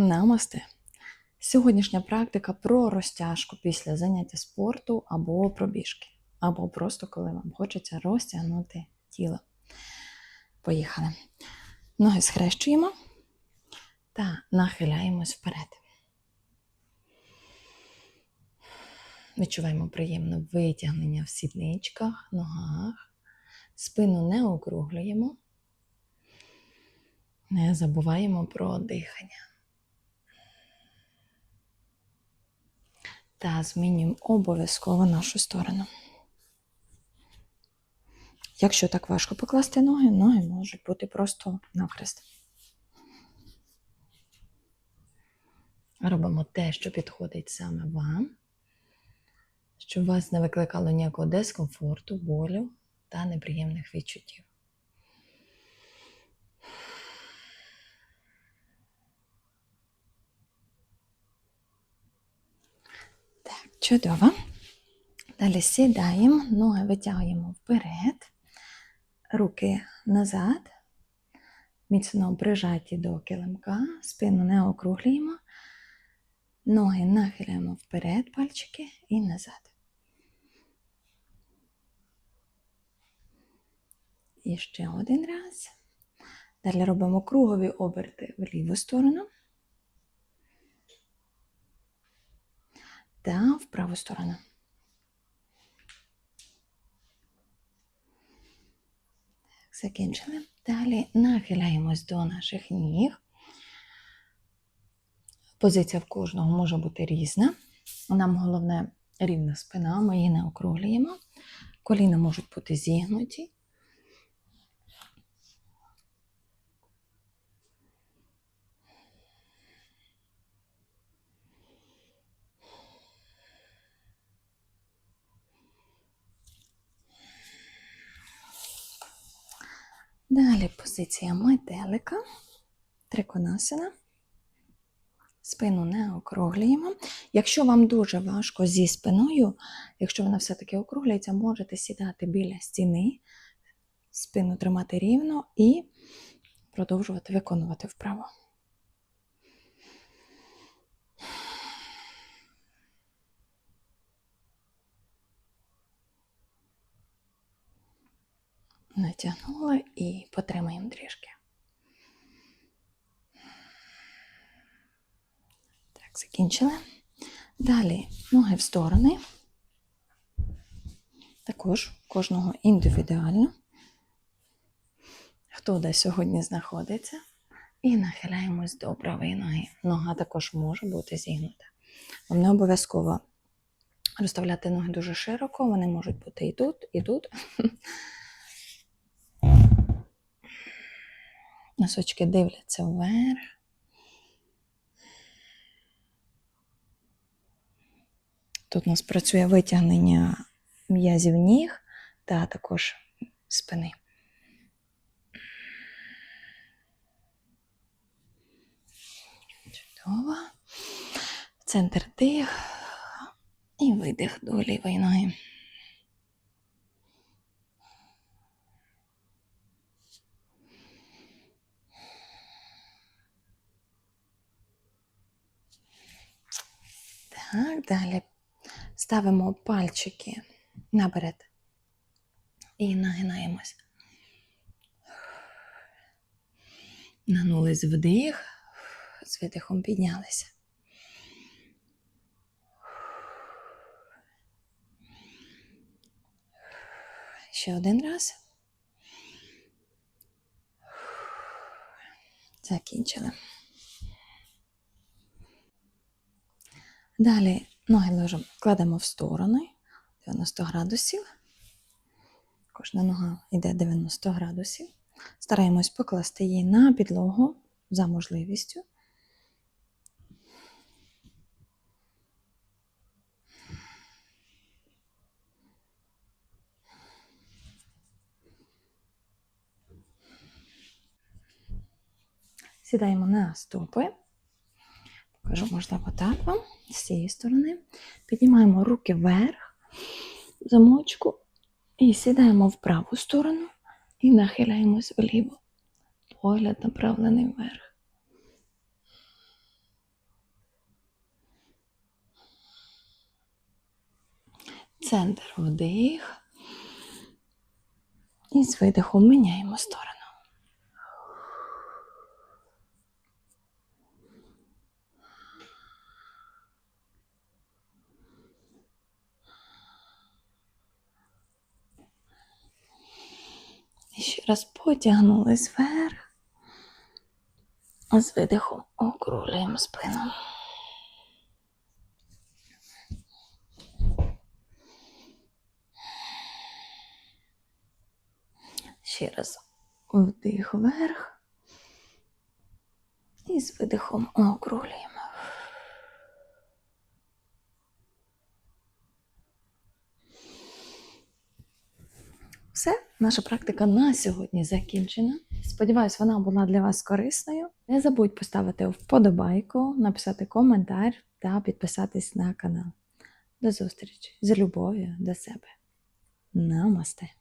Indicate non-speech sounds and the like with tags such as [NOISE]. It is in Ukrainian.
Намасте. Сьогоднішня практика про розтяжку після заняття спорту або пробіжки, або просто коли вам хочеться розтягнути тіло. Поїхали. Ноги схрещуємо та нахиляємось вперед. Відчуваємо приємне витягнення в сідничках, ногах. Спину не округлюємо. Не забуваємо про дихання. Та змінюємо обов'язково нашу сторону. Якщо так важко покласти ноги, ноги можуть бути просто навхрест. Робимо те, що підходить саме вам, щоб вас не викликало ніякого дискомфорту, болю та неприємних відчуттів. Чудово. Далі сідаємо, ноги витягуємо вперед, руки назад, міцно прижаті до килимка, спину не округлюємо, ноги нахиляємо вперед, пальчики і назад. І ще один раз. Далі робимо кругові оберти в ліву сторону. Та в праву сторону. Так, закінчили. Далі нахиляємось до наших ніг. Позиція в кожного може бути різна. Нам головне рівна спина, ми її не округлюємо. Коліна можуть бути зігнуті. Далі позиція метелика, триконасина. Спину не округлюємо. Якщо вам дуже важко зі спиною, якщо вона все-таки округлюється, можете сідати біля стіни, спину тримати рівно і продовжувати виконувати вправо. Натягнула і потримаємо трішки. Так, закінчили. Далі ноги в сторони. Також кожного індивідуально. Хто де сьогодні знаходиться. І нахиляємось до правої ноги. Нога також може бути зігнута. Вам не обов'язково розставляти ноги дуже широко, вони можуть бути і тут, і тут. [LAUGHS] Носочки дивляться вверх. Тут у нас працює витягнення м'язів ніг та також спини. Чудово. Центр дих і видих до лівої ноги. Так, далі ставимо пальчики наперед і нагинаємось. Нагнулись вдих, з видихом піднялися. Ще один раз. Закінчили. Далі ноги ложимо, кладемо в сторони 90 градусів. Кожна нога йде 90 градусів. Стараємось покласти її на підлогу за можливістю. Сідаємо на стопи покажу, можливо, так вам, з цієї сторони. Піднімаємо руки вверх, замочку, і сідаємо в праву сторону і нахиляємось вліво. Погляд направлений вверх. Центр вдих. І з видихом міняємо сторону. І ще раз потягнулись вверх. З видихом округлюємо спину. Ще раз вдих вверх. І з видихом округлюємо. Все, наша практика на сьогодні закінчена. Сподіваюсь, вона була для вас корисною. Не забудь поставити вподобайку, написати коментар та підписатись на канал. До зустрічі з любов'ю до себе. Намасте!